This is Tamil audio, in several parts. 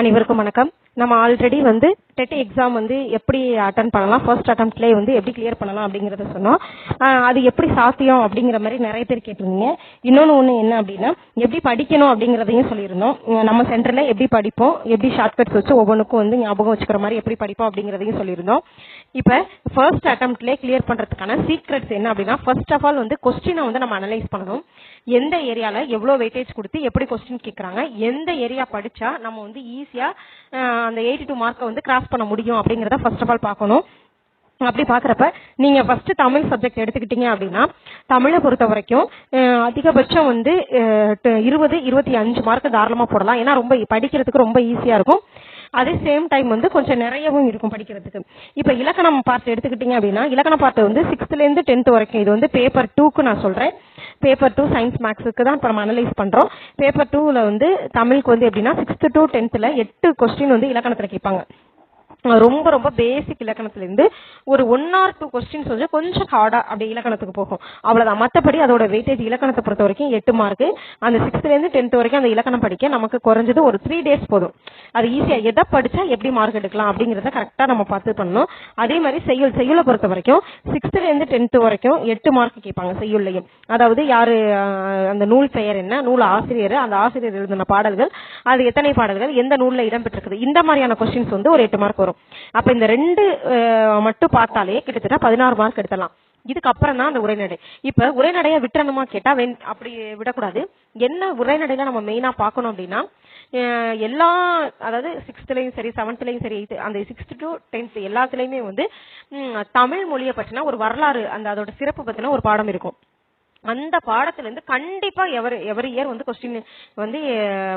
அனைவருக்கும் வணக்கம். நம்ம ஆல்ரெடி வந்து டெட் எக்ஸாம் வந்து எப்படி அட்டன் பண்ணலாம்? ஃபர்ஸ்ட் அட்டம்ப்ட்லேயே வந்து எப்படி கிளியர் பண்ணலாம் அப்படிங்கிறத சொன்னோம். அது எப்படி சாத்தியம் அப்படிங்கிற மாதிரி நிறைய பேர் கேட்டிருந்தீங்க. இன்னொன்று ஒன்று என்ன அப்படின்னா எப்படி படிக்கணும் அப்படிங்கிறதையும் சொல்லியிருந்தோம். நம்ம சென்டரில் எப்படி படிப்போம் எப்படி ஷார்ட்கட்ஸ் வச்சு ஒவ்வொன்றுக்கும் வந்து ஞாபகம் வச்சுக்கிற மாதிரி எப்படி படிப்போம் அப்படிங்கிறதையும் சொல்லியிருந்தோம். இப்போ ஃபர்ஸ்ட் அட்டம்ப்ட்லேயே கிளியர் பண்ணுறதுக்கான சீக்ரெட்ஸ் என்ன அப்படின்னா ஃபர்ஸ்ட் ஆஃப் ஆல் வந்து கொஸ்டினை வந்து நம்ம அனலைஸ் பண்ணணும். எந்த ஏரியால எவ்வளோ வெயிட்டேஜ் கொடுத்து எப்படி கொஸ்டின் கேட்குறாங்க எந்த ஏரியா படிச்சா நம்ம வந்து ஈஸியா அந்த எயிட்டி டூ மார்க்கை வந்து கிராஸ் பண்ண முடியும் அப்படிங்கிறத ஃபர்ஸ்ட் ஆஃப் ஆல் பார்க்கணும். அப்படி பாக்குறப்ப நீங்க ஃபர்ஸ்ட் தமிழ் சப்ஜெக்ட் எடுத்துக்கிட்டீங்க அப்படின்னா தமிழை பொறுத்த வரைக்கும் அதிகபட்சம் வந்து இருபது இருபத்தி அஞ்சு மார்க் தாராளமா போடலாம். ஏன்னா ரொம்ப படிக்கிறதுக்கு ரொம்ப ஈஸியா இருக்கும். அதே சேம் டைம் வந்து கொஞ்சம் நிறையவும் இருக்கும் படிக்கிறதுக்கு. இப்ப இலக்கணம் பார்ட் எடுத்துக்கிட்டீங்க அப்படின்னா இலக்கண பார்ட் வந்து சிக்ஸ்த்ல இருந்து டென்த் வரைக்கும் இது வந்து பேப்பர் டூக்கு நான் சொல்றேன். பேப்பர் டூ சயின்ஸ் மேக்ஸுக்கு தான் இப்போ நம்ம அனலைஸ் பண்றோம் பேப்பர் டூல வந்து தமிழுக்கு வந்து எப்படின்னா சிக்ஸ்த் டு டென்த்ல எட்டு கொஸ்டின் வந்து இலக்கணத்துல கேட்பாங்க. ரொம்ப ரொம்ப பேசிக் இலக்கணத்துல இருந்து ஒரு ஒன் ஆர் டூ கொஸ்டின்ஸ் வந்து கொஞ்சம் ஹார்டாக அப்படி இலக்கணத்துக்கு போகும். அவ்வளவுதான். மத்தபடி அதோட வெயிட்டேஜ் இலக்கணத்தை பொறுத்த வரைக்கும் எட்டு மார்க் அந்த சிக்ஸ்த்ல இருந்து டென்த் வரைக்கும் அந்த இலக்கணம் படிக்க நமக்கு குறைஞ்சது ஒரு த்ரீ டேஸ் போதும். அது ஈஸியா எதை படிச்சா எப்படி மார்க் எடுக்கலாம் அப்படிங்கறத கரெக்டா நம்ம பார்த்து பண்ணணும். அதே மாதிரி செய்யுள் செய்யுளை பொறுத்த வரைக்கும் சிக்ஸ்த்ல இருந்து டென்த் வரைக்கும் எட்டு மார்க் கேட்பாங்க செய்யுள்லையும் அதாவது யாரு அந்த நூல் பெயர் என்ன நூல் ஆசிரியர் அந்த ஆசிரியர் எழுதின பாடல்கள் அது எத்தனை பாடல்கள் எந்த நூலில் இடம்பெற்றிருக்குது இந்த மாதிரியான கொஸ்டின்ஸ் வந்து ஒரு எட்டு மார்க் வரும். அப்ப இந்த ரெண்டு மட்டும் பார்த்தாலே கிட்டத்தட்ட பதினாறு மார்க் எடுத்துடலாம். இதுக்கப்புறம் தான் அந்த உரைநடை. இப்ப உரைநடையை விட்டுறணுமா கேட்டா அப்படி விடக்கூடாது. என்ன உரைநடையில நம்ம மெயினா பாக்கணும் அப்படின்னா எல்லா அதாவது சிக்ஸ்த்லயும் சரி செவன்த்லயும் சரி அந்த சிக்ஸ்த் டு டென்த் எல்லாத்துலயுமே வந்து தமிழ் மொழியை பற்றின ஒரு வரலாறு அந்த அதோட சிறப்பு பத்தின ஒரு பாடம் இருக்கும். அந்த பாடத்துல இருந்து கண்டிப்பா எவர் எவரி இயர் வந்து கொஸ்டின் வந்து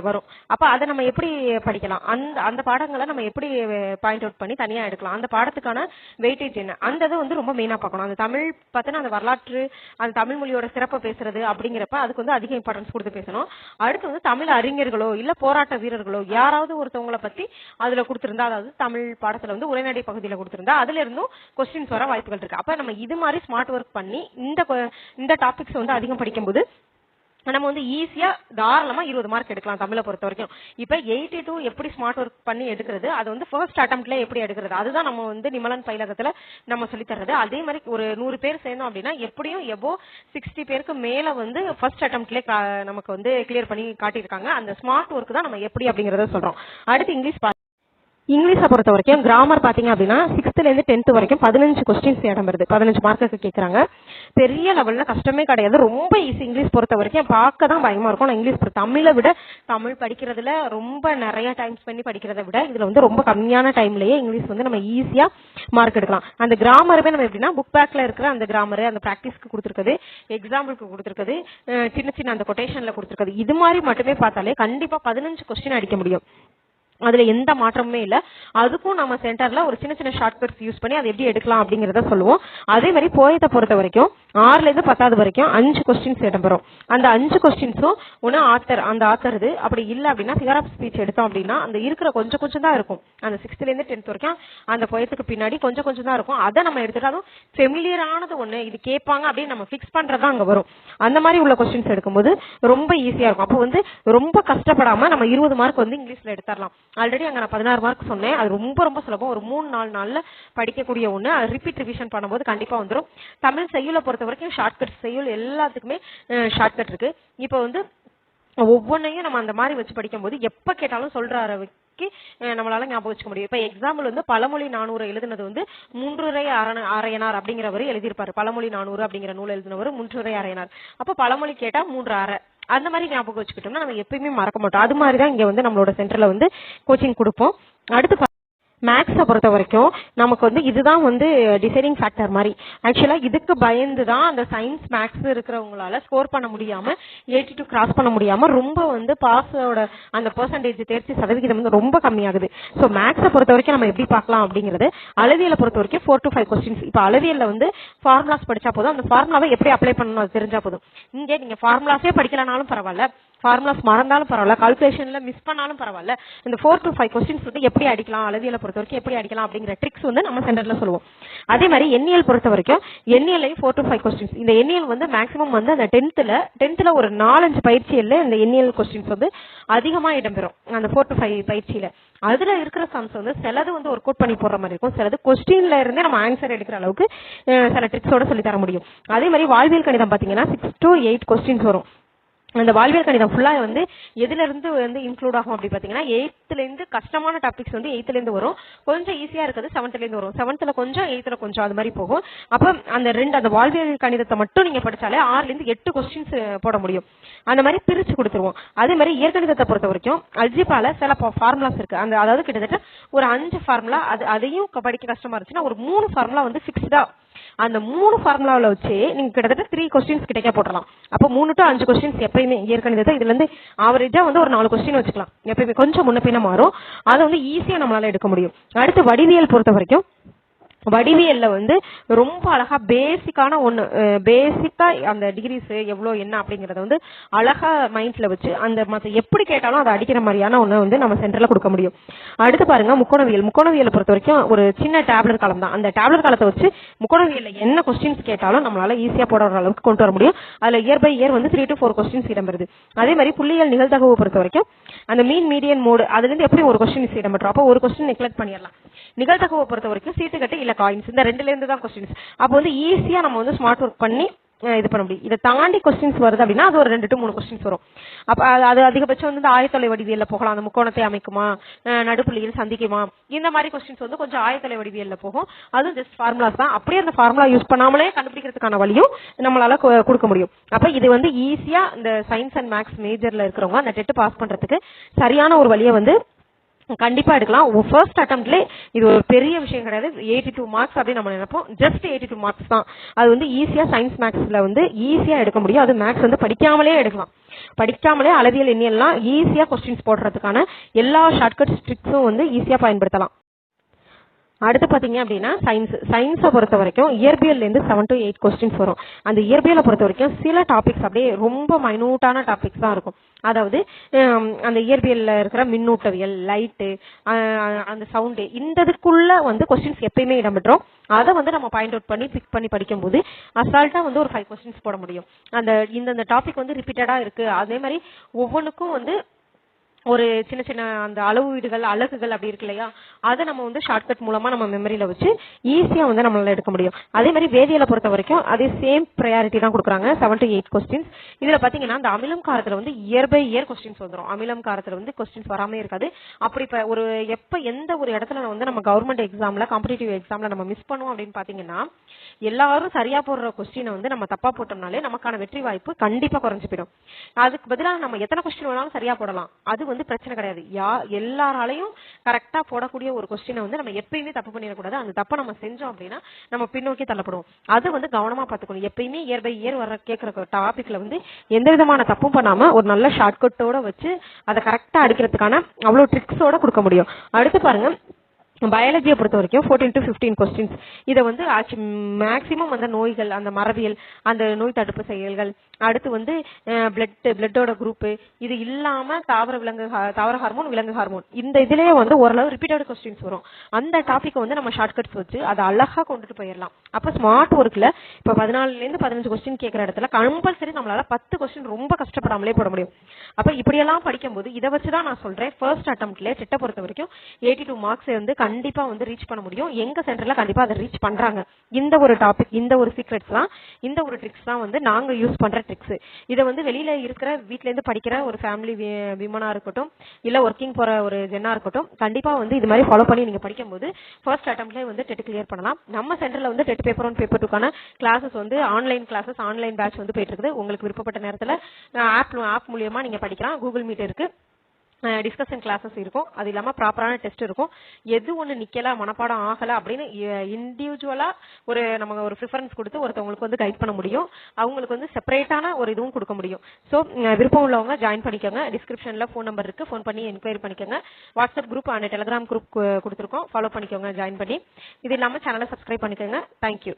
வரும். அப்ப அதை நம்ம எப்படி படிக்கலாம்? அந்த அந்த பாடங்களை நம்ம எப்படி பாயிண்ட் அவுட் பண்ணி தனியா எடுக்கலாம்? அந்த பாடத்துக்கான வெயிட்டேஜ் என்ன? அந்த இதை வந்து ரொம்ப மெயினா பார்க்கணும். அந்த தமிழ் பத்தின அந்த வரலாற்று அந்த தமிழ் மொழியோட சிறப்பை பேசுறது அப்படிங்கிறப்ப அதுக்கு வந்து அதிக இம்பார்ட்டன்ஸ் கொடுத்து பேசணும். அடுத்து வந்து தமிழ் அறிஞர்களோ இல்ல போராட்ட வீரர்களோ யாராவது ஒருத்தவங்கள பத்தி அதுல கொடுத்திருந்தா அதாவது தமிழ் பாடத்துல வந்து உரைநடை பகுதியில கொடுத்திருந்தா அதுல இருந்தும் கொஸ்டின்ஸ் வர வாய்ப்புகள் இருக்கு. அப்ப நம்ம இது மாதிரி ஸ்மார்ட் ஒர்க் பண்ணி இந்த இந்த டாபிக்ஸ் வந்து அதிகம் படிக்கும்போது நம்ம வந்து ஈஸியா தாராளமா இருபது மார்க் எடுக்கலாம் தமிழை பொறுத்த வரைக்கும். இப்ப எயிட்டி டூ எப்படி ஸ்மார்ட் ஒர்க் பண்ணி எடுக்கிறது அது வந்து ஃபர்ஸ்ட் அட்டம்ப்ட்ல எப்படி எடுக்கிறது அதுதான் நம்ம வந்து நிமலன் பயிலகத்துல நம்ம சொல்லி தர்றது. அதே மாதிரி ஒரு நூறு பேர் சேர்ந்தோம் அப்படின்னா எப்படியும் எபோ சிக்ஸ்டி பேருக்கு மேல வந்து ஃபர்ஸ்ட் அட்டம்ப்ட்ல நமக்கு வந்து கிளியர் பண்ணி காட்டியிருக்காங்க. அந்த ஸ்மார்ட் ஒர்க் தான் நம்ம எப்படி அப்படிங்கறத சொல்றோம். அடுத்து இங்கிலீஷ் இங்கிலீஷை பொறுத்த வரைக்கும் கிராமர் பார்த்தீங்க அப்படின்னா சிக்ஸ்த்ல இருந்து வரைக்கும் பதினஞ்சு கொஸ்டின்ஸ் இடம் வருது. பதினஞ்சு மார்க்குக்கு கேக்குறாங்க. பெரிய லெவல்ல கஷ்டமே கிடையாது. ரொம்ப ஈஸி இங்கிலீஷ் பொறுத்த வரைக்கும். பார்க்க தான் பயமா இருக்கும். நான் இங்கிலீஷ் பொறுத்த- தமிழை விட தமிழ் படிக்கிறதுல ரொம்ப நிறைய டைம் ஸ்பெண்ட் படிக்கிறதை விட இதில் வந்து ரொம்ப கம்மியான டைம்லயே இங்கிலீஷ் வந்து நம்ம ஈஸியாக மார்க் எடுக்கலாம். அந்த கிராமருமே நம்ம எப்படின்னா புக் பேக்ல இருக்கிற அந்த கிராமர் அந்த ப்ராக்டிஸ்க்கு கொடுத்துருக்குது. எக்ஸாம்பிளுக்கு கொடுத்துருக்குது. சின்ன சின்ன அந்த கொட்டேஷன்ல கொடுத்துருக்குது. இது மாதிரி மட்டுமே பார்த்தாலே கண்டிப்பா பதினஞ்சு கொஸ்டின் அடிக்க முடியும். அதுல எந்த மாற்றமுமே இல்ல. அதுக்கும் நம்ம சென்டர்ல ஒரு சின்ன சின்ன ஷார்ட்கட்ஸ் யூஸ் பண்ணி அதை எப்படி எடுக்கலாம் அப்படிங்கறத சொல்லுவோம். அதே மாதிரி போயத்தை பொறுத்த வரைக்கும் ஆறுல இருந்து பத்தாவது வரைக்கும் அஞ்சு கொஸ்டின்ஸ் இடம்பெறும் அந்த அஞ்சு கொஸ்டின்ஸும் ஒன்னு ஆத்தர் அந்த ஆத்தர் இது. அப்படி இல்ல அப்படின்னா ஃபிகர் ஆஃப் ஸ்பீச் எடுத்தோம் அப்படின்னா அந்த இருக்கிற கொஞ்சம் கொஞ்சம் தான் இருக்கும். அந்த சிக்ஸ்த்ல இருந்து டென்த் வரைக்கும் அந்த போயத்துக்கு பின்னாடி கொஞ்சம் கொஞ்சம் தான் இருக்கும். அதை நம்ம எடுத்துட்டு அதுவும் ஃபெமிலியரானது ஒண்ணு. இது கேட்பாங்க அப்படின்னு நம்ம ஃபிக்ஸ் பண்றதா அங்க வரும். அந்த மாதிரி உள்ள கொஸ்டின்ஸ் எடுக்கும்போது ரொம்ப ஈஸியா இருக்கும். அப்போ வந்து ரொம்ப கஷ்டப்படாம நம்ம இருபது மார்க் வந்து இங்கிலீஷ்ல எடுத்துடலாம். ஆல்ரெடி அங்க நான் பதினாறு மார்க் சொன்னேன். அது ரொம்ப ரொம்ப சுலபம். ஒரு மூணு நாலு நாள்ல படிக்கக்கூடிய ஒண்ணு. அது ரிப்பீட் ரிவிஷன் பண்ணும்போது கண்டிப்பா வந்துடும் தமிழ் செய்யுளை பொறுத்த வரைக்கும் ஷார்ட்கட் செய்யுள் எல்லாத்துக்குமே ஷார்ட்கட் இருக்கு. இப்போ வந்து ஒவ்வொன்றையும் நம்ம அந்த மாதிரி வச்சு படிக்கும்போது எப்ப கேட்டாலும் சொல்ற அளவுக்கு நம்மளால ஞாபகம் வச்சுக்க முடியும். இப்ப எக்ஸாம்பிள் வந்து பழமொழி நானூறு எழுதுனது வந்து மூன்றுரை அரண அரையனார் அப்படிங்கிறவர் எழுதியிருப்பாரு. பழமொழி நானூறு அப்படிங்கிற நூல் எழுதினவர் மூன்றுரை அரையனார். அப்ப பழமொழி கேட்டா மூன்று அரை அந்த மாதிரி ஞாபகம் வச்சுக்கிட்டோம்னா நம்ம எப்பயுமே மறக்க மாட்டோம். அது மாதிரி தான் இங்க வந்து நம்மளோட சென்டர்ல வந்து கோச்சிங் கொடுப்போம். அடுத்து பா- மேக்ஸை பொறுத்த வரைக்கும் நமக்கு வந்து இதுதான் வந்து டிசைடிங் ஃபேக்டர் மாதிரி. ஆக்சுவலா இதுக்கு பயந்து தான் அந்த சயின்ஸ் மேக்ஸ் இருக்கிறவங்களால ஸ்கோர் பண்ண முடியாம எயிட்டி டூ கிராஸ் பண்ண முடியாம ரொம்ப வந்து பாஸோட அந்த பர்சன்டேஜ் தேர்ச்சி சதவிகிதம் வந்து ரொம்ப கம்மியாகுது. ஸோ மேக்ஸை பொறுத்த வரைக்கும் நம்ம எப்படி பார்க்கலாம் அப்படிங்கிறது அளவியலை பொறுத்த வரைக்கும் ஃபோர் டு ஃபைவ் கொஸ்டின்ஸ் இப்போ அளவியல்ல வந்து ஃபார்முலாஸ் படிச்சா போதும். அந்த ஃபார்முலாவை எப்படி அப்ளை பண்ணணும் தெரிஞ்சா போதும். இங்கே நீங்க ஃபார்முலாஸே படிக்கலனாலும் பரவாயில்ல. ஃபார்முலாஸ் மறந்தாலும் பரவாயில்ல கால்குலேஷன்ல மிஸ் பண்ணாலும் பரவாயில்ல. இந்த ஃபோர் டு ஃபைவ் கொஸ்டின்ஸ் வந்து எப்படி அடிக்கலாம் அளவியலை பொறுத்த வரைக்கும் எப்படி அடிக்கலாம் அப்படிங்கிற ட்ரிக்ஸ் வந்து நம்ம சென்டர்ல சொல்லுவோம். அதே மாதிரி எண்ணியல் பொறுத்த வரைக்கும் எண்ணியலையும் ஃபோர் டு ஃபைவ் கொஸ்டின்ஸ் இந்த எண்ணியல் வந்து மேக்ஸிமம் வந்து அந்த டென்த்ல டென்த்ல ஒரு நாலஞ்சு பயிற்சியில் இந்த எண்ணியல் கொஸ்டின்ஸ் வந்து அதிகமா இடம்பெறும். அந்த ஃபோர் டு ஃபைவ் பயிற்சியில. அதுல இருக்கிற சம்ஸ் வந்து சிலது வந்து ஒர்க் அவுட் பண்ணி போடுற மாதிரி இருக்கும். சிலது கொஸ்டின்ல இருந்தே நம்ம ஆன்சர் எடுக்கிற அளவுக்கு சில ட்ரிக்ஸோட சொல்லி தர முடியும். அதே மாதிரி வாழ்வியல் கணிதம் பாத்தீங்கன்னா சிக்ஸ் டு எயிட் கொஸ்டின்ஸ் வரும். அந்த வாழ்வியல் கணிதம் ஃபுல்லா வந்து எதுல இருந்து வந்து இன்க்ளூட் ஆகும் அப்படி பாத்தீங்கன்னா எயித்துல இருந்து கஷ்டமான டாபிக்ஸ் வந்து எயித்துல இருந்து வரும். கொஞ்சம் ஈஸியா இருக்கிறது செவன்த்ல இருந்து வரும். செவன்த்ல கொஞ்சம் எயித்துல கொஞ்சம் அது மாதிரி போகும். அப்ப அந்த ரெண்டு அந்த வாழ்வியல் கணிதத்தை மட்டும் நீங்க படிச்சாலே ஆறுல இருந்து எட்டு கொஸ்டின்ஸ் போட முடியும். அந்த மாதிரி பிரிச்சு கொடுத்துருவோம். அதே மாதிரி இயற்கணிதத்தை பொறுத்த வரைக்கும் அல்ஜிபால சில ஃபார்முலாஸ் இருக்கு. அந்த அதாவது கிட்டத்தட்ட ஒரு அஞ்சு ஃபார்முலா அது அதையும் படிக்க கஷ்டமா இருந்துச்சுன்னா ஒரு மூணு ஃபார்முலா வந்து ஃபிக்ஸ்டா அந்த மூணு ஃபார்முலாவில் வச்சு நீங்க கிட்டத்தட்ட த்ரீ கொஸ்டின்ஸ் கிட்டக்க போடலாம் அப்போ மூணு டு அஞ்சு கொஸ்டின்ஸ் எப்பயுமே இயற்கணிதத்தை இதுல இருந்து ஆவரேஜா வந்து ஒரு நாலு கொஸ்டின் வச்சுக்கலாம். எப்பயுமே கொஞ்சம் முன்ன பின்ன மாறும். அதை வந்து ஈஸியா நம்மளால எடுக்க முடியும். அடுத்து வடிவியல் பொறுத்த வரைக்கும் வடிவியல்ல வந்து ரொம்ப அழகா பேசிக்கான ஒண்ணு பேசிக்கா அந்த டிகிரிஸ் எவ்வளவு என்ன அப்படிங்கறத வந்து அழகா மைண்ட்ல வச்சு அந்த மத்த எப்படி கேட்டாலும் அதை அடிக்கிற மாதிரியான ஒண்ணு வந்து நம்ம சென்டர்ல கொடுக்க முடியும். அடுத்து பாருங்க முக்கோணவியல். முக்கோணவியலை பொறுத்த வரைக்கும் ஒரு சின்ன டேப்லெட் காலம் தான். அந்த டேப்லெட் காலத்தை வச்சு முக்கோணவியல்ல என்ன கொஸ்டின்ஸ் கேட்டாலும் நம்மளால ஈஸியா போட அளவுக்கு கொண்டு வர முடியும். அதுல இயர் பை இயர் வந்து த்ரீ டு ஃபோர் கொஸ்டின்ஸ் இடம்பெறுது. அதே மாதிரி புள்ளியல் நிகழ்தகவு பொறுத்த வரைக்கும் அந்த மீன் மீடியன் மோடு அதுல இருந்து எப்படி ஒரு கொஸ்டின்ஸ் இடம்பெற்றோம் அப்போ ஒரு கொஸ்டின் நெக்லெக்ட் பண்ணிடலாம். நிகழ்தகவை பொறுத்த வரைக்கும் சீட்டு கட்டு இல்ல காயின்ஸ் இந்த ரெண்டுல இருந்து தான் கொஸ்டின்ஸ் அப்போ வந்து ஈஸியா நம்ம வந்து ஸ்மார்ட் ஒர்க் பண்ணி இது பண்ண முடியும். இதை தாண்டி கொஸ்டின்ஸ் வருது அப்படின்னா அது ஒரு ரெண்டு டு மூணு கொஸ்டின்ஸ் வரும். அப்ப அது- அது அதிகபட்சம் வந்து இந்த ஆயத்தொலை வடிவியல்ல போகலாம். அந்த முக்கோணத்தை அமைக்குமா? நடுப்புள்ளியில் சந்திக்குமா? இந்த மாதிரி கொஸ்டின்ஸ் வந்து கொஞ்சம் ஆயத்தொலை வடிவியல்ல போகும். அது ஜஸ்ட் ஃபார்முலாஸ் தான். அப்படியே அந்த ஃபார்முலா யூஸ் பண்ணாமலே கண்டுபிடிக்கிறதுக்கான வழியும் நம்மளால கொடுக்க முடியும். அப்ப இது வந்து ஈஸியா இந்த சயின்ஸ் அண்ட் மேக்ஸ் மேஜர்ல இருக்கிறவங்க அந்த டெட் பாஸ் பண்றதுக்கு சரியான ஒரு வழியை வந்து கண்டிப்பா எடுக்கலாம். ஃபர்ஸ்ட் அட்டம்ப்ட்ல இது ஒரு பெரிய விஷயம் கிடையாது. எயிட்டி டூ மார்க்ஸ் அப்படின்னு நம்ம நினைப்போம். ஜஸ்ட் எயிட்டி டூ மார்க்ஸ் தான். அது வந்து ஈஸியா சயின்ஸ் மேக்ஸ்ல வந்து ஈஸியா எடுக்க முடியும். அது மேக்ஸ் வந்து படிக்காமலே எடுக்கலாம். படிக்காமலே அளவியல் எண்ணியெல்லாம் ஈஸியா கொஸ்டின்ஸ் போடுறதுக்கான எல்லா ஷார்ட்கட் ட்ரிக்ஸும் வந்து ஈஸியா பயன்படுத்தலாம். அடுத்து பார்த்தீங்க அப்படின்னா சயின்ஸ் சயின்ஸை பொறுத்த வரைக்கும் இயற்பியல்லேருந்து செவன் டு எயிட் கொஸ்டின்ஸ் வரும். அந்த இயற்பியலை பொறுத்த வரைக்கும் சில டாபிக்ஸ் அப்படியே ரொம்ப மைனூட்டான டாபிக்ஸ் தான் இருக்கும். அதாவது அந்த இயற்பியலில் இருக்கிற மின்னூட்டவியல் லைட்டு அந்த சவுண்டு இந்த இதுக்குள்ளே வந்து கொஸ்டின்ஸ் எப்பயுமே இடம்பெற்றோம். அதை வந்து நம்ம பாயிண்ட் அவுட் பண்ணி பிக் பண்ணி படிக்கும்போது அசால்ட்டாக வந்து ஒரு ஃபைவ் கொஸ்டின்ஸ் போட முடியும். அந்த இந்த டாபிக் வந்து ரிப்பீட்டடாக இருக்குது அதே மாதிரி ஒவ்வொன்றுக்கும் வந்து ஒரு சின்ன சின்ன அந்த அளவு வீடுகள் அலகுகள் அப்படி இருக்கு இல்லையா? அதை நம்ம வந்து ஷார்ட்கட் மூலமா நம்ம மெமரியில வச்சு ஈஸியா வந்து நம்மளால எடுக்க முடியும். அதே மாதிரி வேதியலை பொறுத்த வரைக்கும் அதே சேம் ப்ரையாரிட்டி தான் கொடுக்குறாங்க செவன் டு எயிட் கொஸ்டின்ஸ் இதுல பாத்தீங்கன்னா அந்த அமிலம் காரத்துல வந்து இயர் பை இயர் கொஸ்டின்ஸ் வந்துடும் அமிலம் காரத்துல வந்து கொஸ்டின்ஸ் வராம இருக்காது. அப்படி இப்ப ஒரு எப்ப எந்த ஒரு இடத்துல வந்து நம்ம கவர்மெண்ட் எக்ஸாம்ல காம்படிட்டிவ் எக்ஸாம்ல நம்ம மிஸ் பண்ணுவோம் அப்படின்னு பாத்தீங்கன்னா எல்லாரும் சரியா போடுற கொஸ்டினை வந்து நம்ம தப்பா போட்டோம்னாலே நமக்கான வெற்றி வாய்ப்பு கண்டிப்பா குறைஞ்சு போயிடும். அதுக்கு பதிலாக நம்ம எத்தனை கொஸ்டின் வேணாலும் சரியா போடலாம். அது வந்து பிரச்சனை கிடையாது. யா எல்லாராலையும் கரெக்டா போடக்கூடிய ஒரு கொஸ்டினை வந்து நம்ம எப்பயுமே தப்பு பண்ணிடக்கூடாது. அந்த தப்பை நம்ம செஞ்சோம் அப்படின்னா நம்ம பின்னோக்கி தள்ளப்படுவோம். அது வந்து கவனமா பாத்துக்கணும் எப்பயுமே இயர் பை இயர் வர கேட்கற டாபிக்ல வந்து எந்த விதமான தப்பும் பண்ணாம ஒரு நல்ல ஷார்ட்கட்டோட வச்சு அதை கரெக்டா அடிக்கிறதுக்கான அவ்வளவு ட்ரிக்ஸோட கொடுக்க முடியும். அடுத்து பாருங்க. பயாலஜியை பொறுத்த வரைக்கும் ஃபோர்டீன் டு ஃபிஃப்டீன் கொஸ்டின்ஸ் இதை வந்து மேக்சிமம் அந்த நோய்கள் அந்த மரபியல் அந்த நோய் தடுப்பு செயல்கள் அடுத்து வந்து பிளட் பிளட்டோட குரூப் இது இல்லாம தாவர விலங்கு தாவர ஹார்மோன் விலங்கு ஹார்மோன் இந்த இதுலயே வந்து ஓரளவு ரிப்பீட்டட் கொஸ்டின்ஸ் வரும். அந்த டாபிக் வந்து நம்ம ஷார்ட்கட்ஸ் வச்சு அதை அழகா கொண்டுட்டு போயிடலாம் அப்ப ஸ்மார்ட் ஒர்க்ல இப்ப பதினாலுல இருந்து பதினஞ்சு கொஸ்டின் கேட்கற இடத்துல கம்பல்சரி நம்மளால பத்து கொஸ்டின் ரொம்ப கஷ்டப்படாமலே போட முடியும். அப்ப இப்படியெல்லாம் படிக்கும்போது இதை வச்சுதான் நான் சொல்றேன். ஃபர்ஸ்ட் அட்டம்ப்ட்ல செட்டை பொறுத்த வரைக்கும் எயிட்டி டூ மார்க்ஸ் வந்து கண்டிப்பா வந்து ரீச் பண்ண முடியும். எங்க சென்டர்ல கண்டிப்பா அதை ரீச் பண்றாங்க. இந்த ஒரு டாபிக் இந்த ஒரு சீக்ரெட்ஸ் தான் இந்த ஒரு ட்ரிக்ஸ் தான் வந்து நாங்க யூஸ் பண்ற ட்ரிக்ஸ் இதை வந்து வெளியில இருக்கிற வீட்ல இருந்து படிக்கிற ஒரு ஃபேமிலி விமனா இருக்கட்டும் இல்ல ஒர்க்கிங் போற ஒரு ஜென்னா இருக்கட்டும் கண்டிப்பா வந்து இது மாதிரி ஃபாலோ பண்ணி நீங்க படிக்கும்போது ஃபர்ஸ்ட் அட்டம்ப்ட்லேயே வந்து டெட் கிளியர் பண்ணலாம். நம்ம சென்டர்ல வந்து டெட் பேப்பர் ஒன் பேப்பர் டூக்கான கிளாஸஸ் வந்து ஆன்லைன் கிளாஸஸ் ஆன்லைன் பேட்ச் வந்து போயிட்டு இருக்குது. உங்களுக்கு விருப்பப்பட்ட நேரத்துல ஆப் ஆப் மூலியமா நீங்க படிக்கலாம். கூகுள் மீட் இருக்கு. டிஸ்கஷன் கிளாஸஸ் இருக்கும். அது இல்லாமல் ப்ராப்பரான டெஸ்ட் இருக்கும். எது ஒன்று நிற்கல மனப்பாடம் ஆகலை அப்படின்னு இண்டிவிஜுவலாக ஒரு நம்ம ஒரு ப்ரிஃபரன்ஸ் கொடுத்து ஒருத்தவங்களுக்கு வந்து கைட் பண்ண முடியும். அவங்களுக்கு வந்து செப்பரேட்டான ஒரு இதுவும் கொடுக்க முடியும். ஸோ விருப்பம் உள்ளவங்க ஜாயின் பண்ணிக்கோங்க. டிஸ்கிரிப்ஷனில் ஃபோன் நம்பர் இருக்குது ஃபோன் பண்ணி என்கொயரி பண்ணிக்கோங்க. WhatsApp group and Telegram group கொடுத்துருக்கோம். ஃபாலோ பண்ணிக்கோங்க ஜாயின் பண்ணி. இது இல்லாமல் சேனலை சப்ஸ்கிரைப் பண்ணிக்கோங்க. தேங்க்யூ